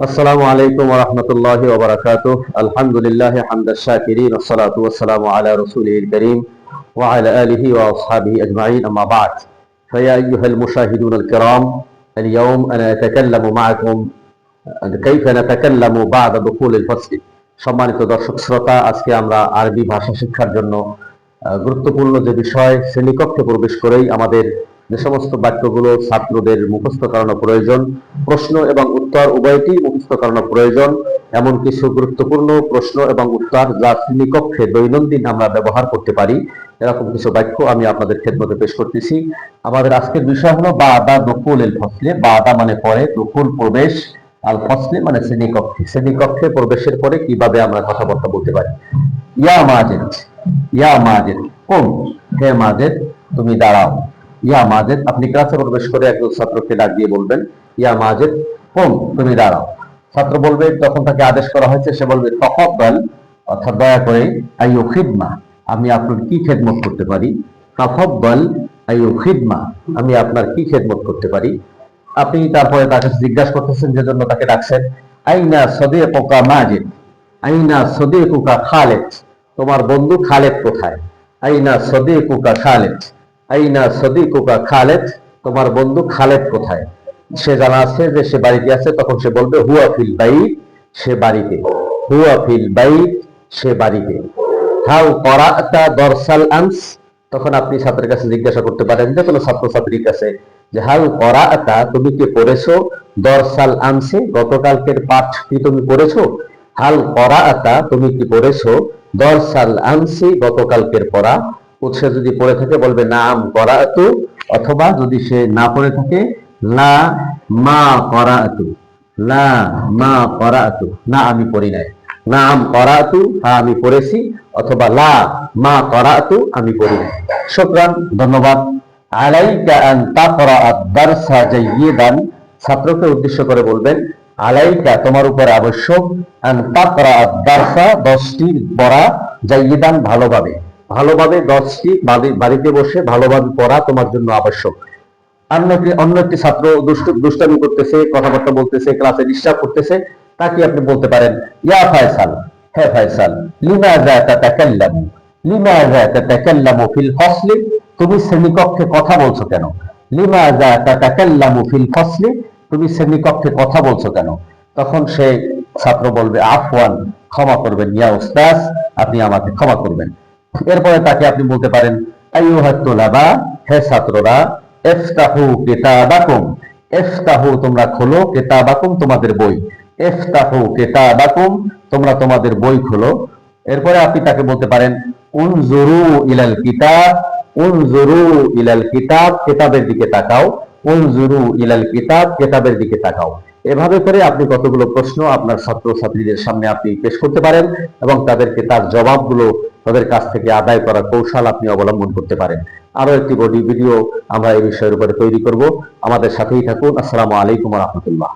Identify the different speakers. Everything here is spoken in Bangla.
Speaker 1: السلام عليكم ورحمة الله وبركاته الحمد لله حمد الشاكرين والصلاة والسلام على رسوله الكريم وعلى آله وأصحابه أجمعين أما بعد فيا أيها المشاهدون الكرام اليوم أنا أتكلم معكم كيف نتكلم بعد دخول الفصل সম্মানিত দর্শক শ্রোতা আজকে আমরা আরবি ভাষা শিক্ষার জন্য আহ, গুরুত্বপূর্ণ যে বিষয় শ্রেণীকক্ষে প্রবেশ করেই আমাদের যে সমস্ত বাক্যগুলো ছাত্রদের মুখস্থ করানো প্রয়োজন, প্রশ্ন এবং উত্তর উভয়টি মুখস্থ করানো প্রয়োজন এমন কিছু গুরুত্বপূর্ণ প্রশ্ন এবং উত্তর যা শ্রেণীকক্ষে দৈনন্দিন আমরা ব্যবহার করতে পারি। এরকম কিছু বাক্য আমি আপনাদের খেদমতে পেশ করতেছি। আমাদের আজকের বিষয় হলো বা আদা দকুল এল ফসলে। বা আদা মানে পরে দকুল প্রবেশ, আল ফসলে মানে শ্রেণীকক্ষে। শ্রেণীকক্ষে প্রবেশের পরে কীভাবে আমরা কথাবার্তা বলতে পারি? ইয়া মাজেদ ইয়া মাজেদ কোন হে মাজেদ, তুমি দাঁড়াও। ইয়া মাজেদ, আপনি ক্লাসে প্রবেশ করে একজন ছাত্রকে ডাক দিয়ে বলবেন, ইয়া মাজেদ, কোন? তুমি দাঁড়াও। ছাত্র বলবে তখন তাকে আদেশ করা হয়েছে, সে বলবে তফদ্দল অর্থাৎ দয়া করে আইও খিদমা, আমি আপনার কি খেদমত করতে পারি? তফদ্দল আইও খিদমা, আমি আপনার কি খেদমত করতে পারি? আপনি তারপরে তাকে জিজ্ঞাসা করতেছেন, যে জন্য তাকে ডাকছেন, আইনা সদিকুকা মাজেদ, আইনা সদিকুকা খালেদ, তোমার বন্ধু খালেদ কোথায়? আইনা সদিকুকা খালেদ। আইনা সদিকুকা খালেদ, তোমার বন্ধু খালেদ কোথায়? সে জানা আছে যে সে বাড়িতে আছে, তখন সে বলবে, হুয়া ফিল বাইত, সে বাড়িতে। হুয়া ফিল বাইত, সে বাড়িতে। হাউ করাতা দরসাল আনস? তখন আপনি ছাত্রের কাছে জিজ্ঞাসা করতে পারেন, যে কোনো ছাত্রছাত্রীর কাছে, যে হাল করাতা তুমি কি পড়েছো দরসাল আনসে? গতকালকের পাঠ কি তুমি পড়েছো? হাল করাতা তুমি কি পড়েছো দরসাল আনসি? গতকালকের পড়া উৎসে যদি পড়ে থাকে, বলবে নাম করাতু, অথবা যদি সে না পড়ে থাকে, লা মা করাতু, লা মা করাতু, না আমি পড়ি নাই। নাম করাতু হ্যাঁ আমি পড়েছি, অথবা লা মা করাতু, আমি পড়ি নাই। শুকরান, ধন্যবাদ। আলাইকা আন তাকরা আদ-দারসা জাইয়িদান, ছাত্রকে উদ্দেশ্য করে বলবেন, আলাইকা তোমার উপর আবশ্যক, আন তাকরা আদ-দারসা 10টি পড়া জাইয়িদান ভালোভাবে। ভালোভাবে 10টি বাড়ি- বাড়িতে বসে ভালোভাবে পড়া তোমার জন্য আবশ্যক। অন্য একটি- অন্য একটি ছাত্র দুষ্টামি করতেছে, কথাবার্তা বলতেছে, ক্লাসে ডিস্টার্ব করতেছে, তাকে আপনি বলতে পারেন, ইয়া ফায়সাল, হে ফায়সাল লিমাযা তাতাকাল্লামু লিমাযা তাতাকাল্লামু ফিল ফসলি? তুমি শ্রেণীকক্ষে কথা বলছো কেন? লিমাযা তাতাকাল্লামু ফিল ফসলি? তুমি শ্রেণীকক্ষে কথা বলছো কেন? তখন সে ছাত্র বলবে, আফওয়ান, ক্ষমা করবেন, ইয়া উস্তাজ আপনি আমাকে ক্ষমা করবেন। এরপরে তাকে আপনি বলতে পারেন আইয়ুহাত তুলাবা হে ছাত্ররা ইফতাহু কিতাবাকুম ইফতাহু তোমরা খোলো কিতাবাকুম তোমাদের বই ইফতাহু কিতাবাকুম তোমরা তোমাদের বই খোলো। এরপরে আপনি তাকে বলতে পারেন, উনজুরু ইলাল কিতাব, উনজুরু ইলাল কিতাব, কিতাবের দিকে তাকাও, উনজুরু ইলাল কিতাব, কিতাবের দিকে তাকাও। এভাবে করে আপনি কতগুলো প্রশ্ন আপনার ছাত্র ছাত্রীদের সামনে আপনি পেশ করতে পারেন এবং তাদেরকে তার জবাবগুলো তাদের কাছ থেকে আদায় করার কৌশল আপনি অবলম্বন করতে পারেন। আরও একটি বডি ভিডিও আমরা এই বিষয়ের উপরে তৈরি করব। আমাদের সাথেই থাকুন। আসসালামু আলাইকুম রহমতুল্লাহ।